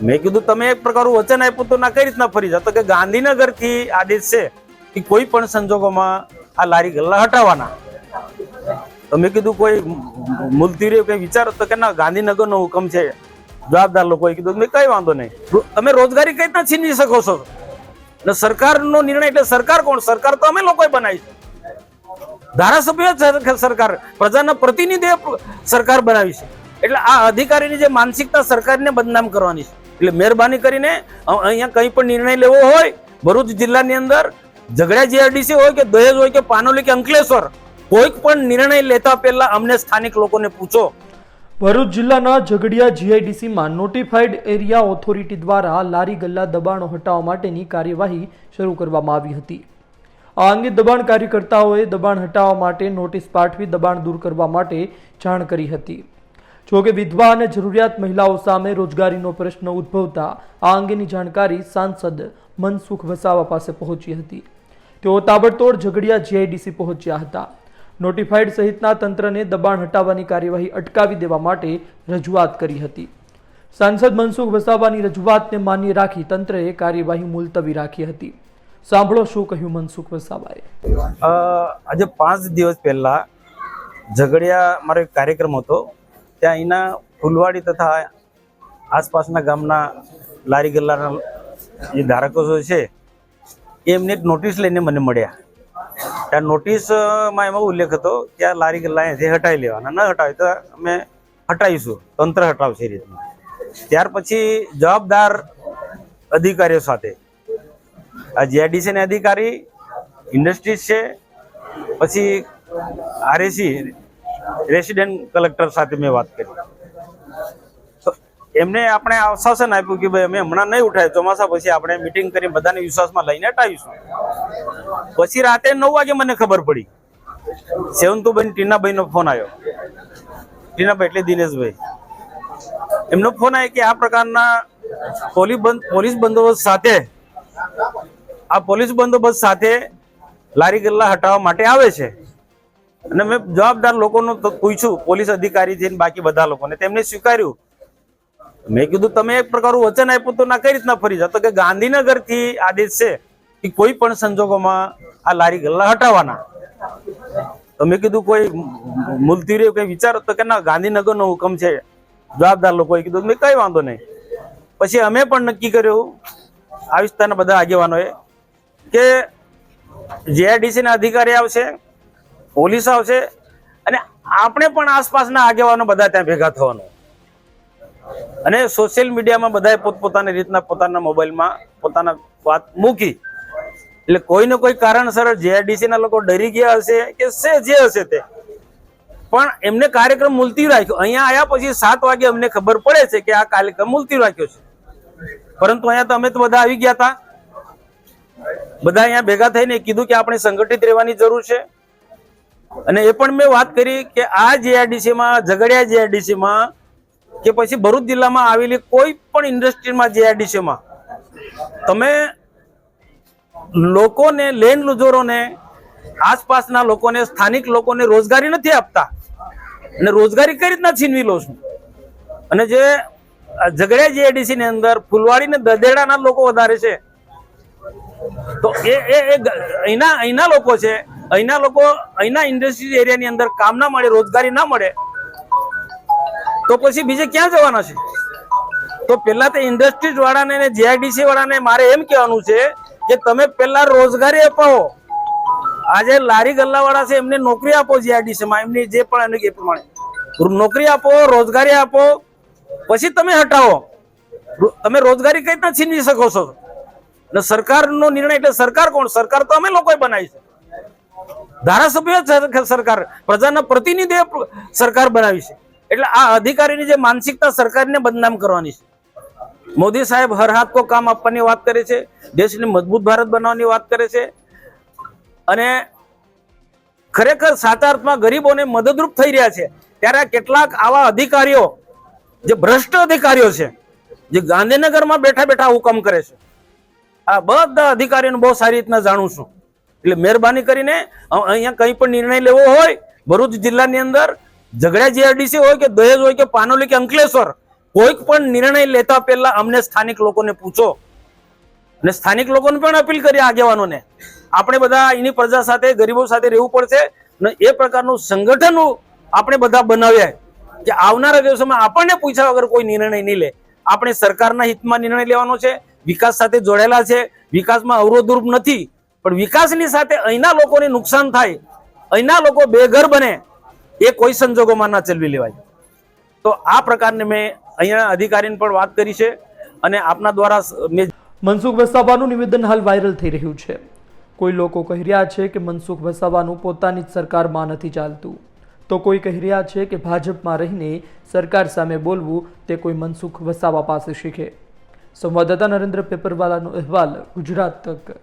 મેં કીધું, તમે એક પ્રકારનું વચન આપ્યું તો ના, કઈ રીતના ફરી જાવ તો કે ગાંધીનગરથી આદેશ છે કે કોઈ પણ સંજોગોમાં આ લારી ગલ્લા હટાવવાના. તો મેં કીધું, કોઈ મુલતીરે કઈ વિચારો તો કે ના, ગાંધીનગરનો હુકમ છે. જવાબદાર લોકોએ કીધું, મેં કઈ વાંધો નહીં. તમે રોજગારી કઈ રીતના છીનવી શકો છો? અને સરકારનો નિર્ણય એટલે સરકાર કોણ? સરકાર તો અમે લોકોએ બનાવી છે. ધારાસભ્ય સરકાર, પ્રજાના પ્રતિનિધિ સરકાર બનાવી છે. એટલે આ અધિકારીની જે માનસિકતા સરકારને બદનામ કરવાની છે. એટલે મહેરબાની કરીને અહીંયા કંઈ પણ નિર્ણય લેવો હોય, ભરૂચ જિલ્લાની અંદર ઝઘડા જીઆરડીસી હોય કે દહેજ હોય કે પાનોલી કે અંકલેશ્વર, કોઈક પણ નિર્ણય લેતા પહેલા અમને સ્થાનિક લોકોને પૂછો. ભરૂચ જિલ્લાના ઝઘડિયા જીઆઈડીસીમાં નોટિફાઈડ એરિયા ઓથોરિટી દ્વારા લારી ગલ્લા દબાણો હટાવવા માટેની કાર્યવાહી શરૂ કરવામાં આવી હતી. આ અંગે દબાણ કાર્યકર્તાઓએ દબાણ હટાવવા માટે નોટિસ પાઠવી દબાણ દૂર કરવા માટે જાણ કરી હતી. જોકે વિધવા અને જરૂરિયાત મહિલાઓ સામે રોજગારીનો પ્રશ્ન ઉદ્ભવતા આ અંગેની જાણકારી સાંસદ મનસુખ વસાવા પાસે પહોંચી હતી. તેઓ તાબડતોડ ઝઘડિયા જીઆઈડીસી પહોંચ્યા હતા. નોટિફાઈડ સહિતના તંત્રને દબાણ હટાવવાની કાર્યવાહી અટકાવી દેવા માટે રજૂઆત કરી હતી. સાંસદ મનસુખ વસાવાની રજૂઆતને માન્ય રાખી તંત્રએ કાર્યવાહી મુલતવી રાખી હતી. સાંભળો શું કહ્યું મનસુખ વસાવાએ. આજે પાંચ દિવસ પહેલા ઝઘડિયા મારો એક કાર્યક્રમ હતો. ત્યાં અહીંના ફૂલવાડી તથા આસપાસના ગામના લારી ગલ્લાના જે ધારકો છે એમને એક નોટિસ લઈને મને મળ્યા. ત્યાં નોટિસમાં એમાં ઉલ્લેખ હતો કે આ લારી ગલ્લા અહીંથી હટાવી લેવાના. ન હટાવે તો અમે હટાવીશું. તંત્ર હટાવશે એ રીતના. ત્યાર પછી જવાબદાર અધિકારીઓ સાથે. આ જીઆઈડીસીના અધિકારી ઇન્ડસ્ટ્રીઝ છે, પછી આરએસી રેસિડેન્ટ કલેક્ટર સાથે મેં વાત કરી. એમને આપણે આશ્વાસન આપ્યું કે ભાઈ અમે હમણાં નહીં ઉઠાય, ચોમાસા પછી આપણે મિટિંગ કરી બધાને વિશ્વાસમાં લઈને હટાવીશું પછી રાતે નવ વાગે મને ખબર પડી. સેવંતુબેન ટીનાભાઈનો ફોન આવ્યો. ટીનાભાઈ એટલે દિનેશભાઈ. એમનો ફોન આવ્યો કે આ પ્રકારના પોલીસ બંદોબસ્ત સાથે, આ પોલીસ બંદોબસ્ત સાથે લારી ગલ્લા હટાવવા માટે આવે છે. અને મેં જવાબદાર લોકોનું પૂછ્યું પોલીસ અધિકારી છે બાકી બધા લોકોને, તેમને સ્વીકાર્યું. મેં કીધું, તમે એક પ્રકારનું વચન આપ્યું તો ના, કઈ રીતના ફરી જાવ તો કે ગાંધીનગરથી આદેશ છે કે કોઈ પણ સંજોગોમાં આ લારી ગલ્લા હટાવવાના. તો મેં કીધું, કોઈ મુલતી રહ્યું, કઈ વિચારો? તો કે, ના, ગાંધીનગરનો હુકમ છે. જવાબદાર લોકોએ કીધું, મેં કઈ વાંધો નહીં. પછી અમે પણ નક્કી કર્યું, આ વિસ્તારના બધા આગેવાનોએ, કે જીઆઈડીસીના અધિકારી આવશે પોલીસ આવશે અને આપણે પણ આસપાસના આગેવાનો બધા ત્યાં ભેગા થવાનું. અને સોશિયલ મીડિયામાં બધાએ પોતપોતાની રીતના પોતાના મોબાઈલમાં પોતાના વાત મૂકી. એટલે કોઈને કોઈ કારણસર જેઆરડીસીના લોકો ડરી ગયા હશે કે છે જે હશે તે. પણ એમને કાર્યક્રમ મુલતી રાખ્યો. અહીંયા આવ્યા પછી સાત વાગે અમને ખબર પડે છે કે આ કાર્યક્રમ મુલતી રાખ્યો છે. પરંતુ અહીંયા તો અમે તો બધા આવી ગયા હતા બધા અહીંયા ભેગા થઈને કીધું કે આપણે સંગઠિત રહેવાની જરૂર છે. અને એ પણ મેં વાત કરી કે આ જીઆરડીસીમાં ઝઘડિયા જીઆરડીસીમાં કે પછી ભરૂચ જિલ્લામાં આવેલી કોઈ પણ ઇન્ડસ્ટ્રીમાં જીઆરડીસીમાં તમે લોકોને લેન્ડ લુઝરોને આસપાસના લોકોને, સ્થાનિક લોકોને રોજગારી નથી આપતા. અને રોજગારી કઈ રીતના છીનવી લો છો? અને જે ઝઘડિયા જીઆઈડીસી ની અંદર ફૂલવાડી ને દદેડાના લોકો વધારે છે. તો એ એના અહીંના લોકો છે અહીંના લોકો, અહીંના ઇન્ડસ્ટ્રીઝ એરિયાની અંદર કામ ના મળે, રોજગારી ના મળે, તો પછી બીજે ક્યાં જવાના છે? તો પેલા તે ઇન્ડસ્ટ્રીઝ વાળાને જીઆઈડીસી વાળાને મારે એમ કહેવાનું છે કે તમે પેલા રોજગારી અપાવો. આજે લારી ગલ્લા વાળા છે, એમને નોકરી આપો જીઆઈડીસી માં, એમની જે પણ એ પ્રમાણે. નોકરી આપો, રોજગારી આપો, પછી તમે હટાવો. તમે રોજગારી કઈ રીતના છીનવી શકો છો? ને સરકારનો નિર્ણય એટલે સરકાર કોણ? સરકાર તો અમે લોકોએ બનાવી છે. ધારાસભ્ય સરકાર, પ્રજાના પ્રતિનિધિ સરકાર બનાવી છે. એટલે આ અધિકારીની જે માનસિકતા સરકારને બદનામ કરવાની છે. મોદી સાહેબ હર હાથ કો કામ આપવાની વાત કરે છે, દેશને મજબૂત ભારત બનાવવાની વાત કરે છે. અને ખરેખર સાચા અર્થમાં ગરીબોને મદદરૂપ થઈ રહ્યા છે. ત્યારે કેટલાક આવા અધિકારીઓ, જે ભ્રષ્ટ અધિકારીઓ છે, જે ગાંધીનગરમાં બેઠા બેઠા હુકમ કરે છે. આ બધા અધિકારીઓને બહુ સારી રીતના જાણું છું. એટલે મહેરબાની કરીને અહીંયા કંઈ પણ નિર્ણય લેવો હોય, ભરૂચ જિલ્લાની અંદર ઝઘડા જીઆરડીસી હોય કે દહેજ હોય કે પાનોલી કે અંકલેશ્વર, કોઈક પણ નિર્ણય લેતા પહેલા અમને સ્થાનિક લોકોને પૂછો. અને સ્થાનિક લોકોને પણ અપીલ કરી આગેવાનોને. આપણે બધા એની પ્રજા સાથે, ગરીબો સાથે રહેવું પડશે અને એ પ્રકારનું સંગઠન આપણે બધા બનાવ્યા કે આવનારા દિવસોમાં આપણને પૂછ્યા વગર કોઈ નિર્ણય નહીં લે. આપણે સરકારના હિતમાં નિર્ણય લેવાનો છે, વિકાસ સાથે જોડેલા છે, વિકાસમાં અવરોધરૂપ નથી. પણ વિકાસની સાથે અહીંના લોકોને નુકસાન થાય, અહીંના લોકો બેઘર બને, એ કોઈ સંજોગોમાં ના ચલવી લેવાય. તો આ પ્રકારની મેં અહીંયા અધિકારીને પણ વાત કરી છે અને આપના દ્વારા મનસુખ વસાવાનું નિવેદન હાલ વાયરલ થઈ રહ્યું છે. કોઈ લોકો કહી રહ્યા છે કે મનસુખ વસાવાનું પોતાની જ સરકારમાં નથી ચાલતું. તો કોઈ કહી રહ્યા છે કે ભાજપમાં રહીને સરકાર સામે બોલવું તે કોઈ મનસુખ વસાવા પાસે શીખે. સંવાદદાતા નરેન્દ્ર પેપરવાલાનો અહેવાલ ગુજરાત તક.